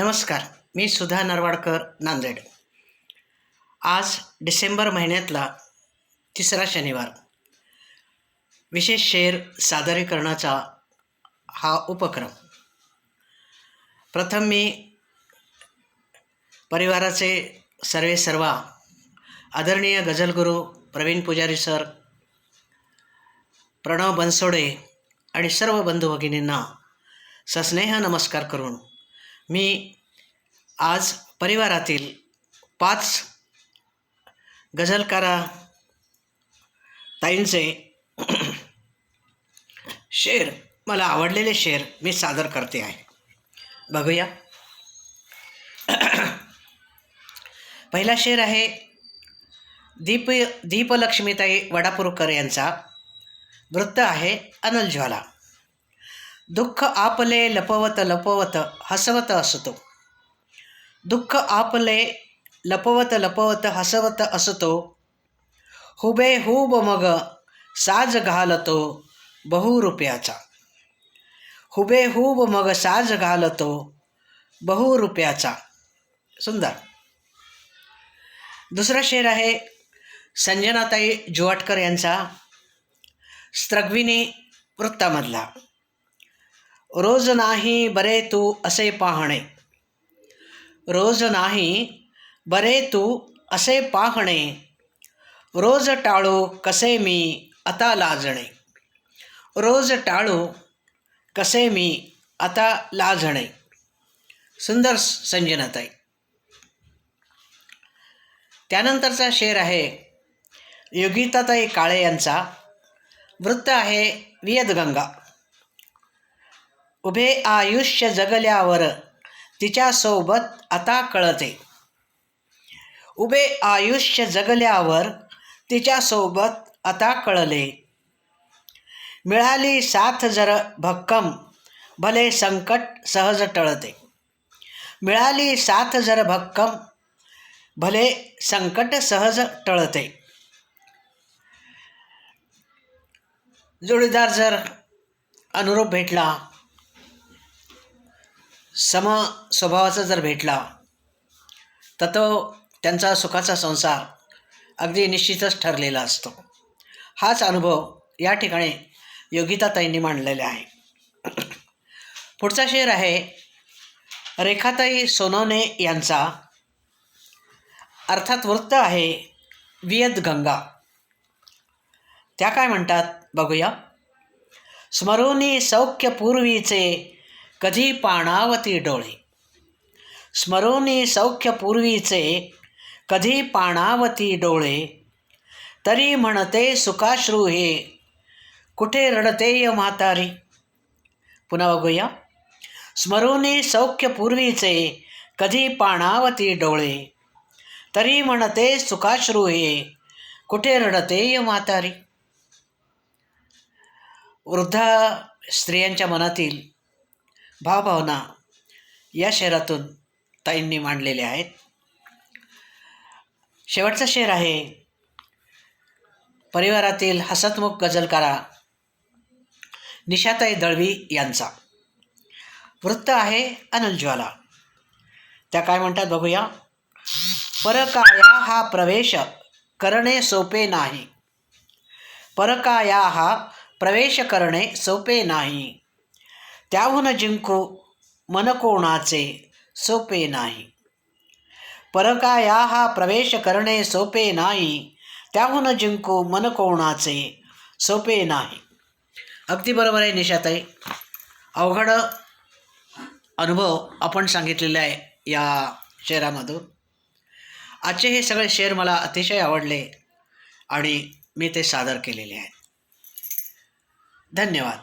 नमस्कार मी सुधा नरवाडकर नांदेड. आज डिसेंबर महिन्यातला तिसरा शनिवार. विशेष शेर सादरीकरणाचा हा उपक्रम. प्रथम मी परिवाराचे सर्वे सर्वा आदरणीय गझलगुरू प्रवीण पुजारी सर प्रणव बनसोडे आणि सर्व बंधू भगिनींना सस्नेह नमस्कार करून मी आज परिवारातील पाच गझलकारा ताईंचे शेर मला आवडलेले शेर मी सादर करते आहे. बघूया. पहिला शेर आहे दीप दीपलक्ष्मीताई वडापूरकर यांचा. वृत्त आहे अनल ज्वाला दुःख आपले लपवत लपवत हसवत असतो. दुःख आपले लपवत लपवत हसवत असतो. हुबेहूब मग साज घालतो बहु रुपयाचा. हुबेहूब मग साज घालतो बहु रुपयाचा. सुंदर. दुसरा शेर आहे संजनाताई जुवाटकर यांचा स्त्रग्विनी वृत्तामधला. रोज नाही बरे तू असे पाहणे. रोज नाही बरे तू असे पाहणे. रोज टाळू कसे मी आता लाजणे. रोज टाळू कसे मी आता लाजणे. सुंदर संजनाताई. त्यानंतरचा शेर आहे योगिताताई काळे यांचा. वृत्त आहे वियदगंगा उभे आयुष्य जगल्यावर तिच्यासोबत आता कळते. उभे आयुष्य जगल्यावर तिच्यासोबत आता कळले. मिळाली साथ जर भक्कम भले संकट सहज टळते. मिळाली साथ जर भक्कम भले संकट सहज टळते. जोडीदार जर अनुरूप भेटला सम स्वभावाचा जर भेटला तर तो त्यांचा सुखाचा संसार अगदी निश्चितच ठरलेला असतो. हाच अनुभव या ठिकाणी योगिताताईंनी मांडलेला आहे. पुढचा शेर आहे रेखाताई सोनवणे यांचा. अर्थात वृत्त आहे वियद गंगा त्या काय म्हणतात बघूया. स्मरुनी सौख्य पूर्वीचे कधी पाणावती डोळे. स्मरोनी सौख्य पूर्वीचे कधी पाणावती डोळे. तरी म्हणते सुखाश्रू हे कुठे रडतेय म्हातारी. पुन्हा बघूया. स्मरोनी सौख्य पूर्वीचे कधी पाणावती डोळे. तरी म्हणते सुखाश्रू हे कुठे रडतेय म्हातारी. वृद्ध स्त्रियांच्या मनातील भावभावना या शेरातून ताईंनी मांडलेल्या आहेत. शेवटचा शेर आहे परिवारातील हसतमुख गजलकारा निशाताई दळवी यांचा. वृत्त आहे अनलज्वाला त्या काय म्हणतात बघूया. परकाया हा प्रवेश करणे सोपे नाही. परकाया हा प्रवेश करणे सोपे नाही. त्याहून जिंकू मन कोणाचे सोपे नाही. परकाया हा प्रवेश करणे सोपे नाही त्याहून जिंकू मन कोणाचे सोपे नाही. अगदी बरोबर आहे निशाताई. अवघड अनुभव आपण सांगितलेला आहे या शेअरामधून आजचे हे सगळे शेर मला अतिशय आवडले आणि मी ते सादर केलेले आहेत धन्यवाद.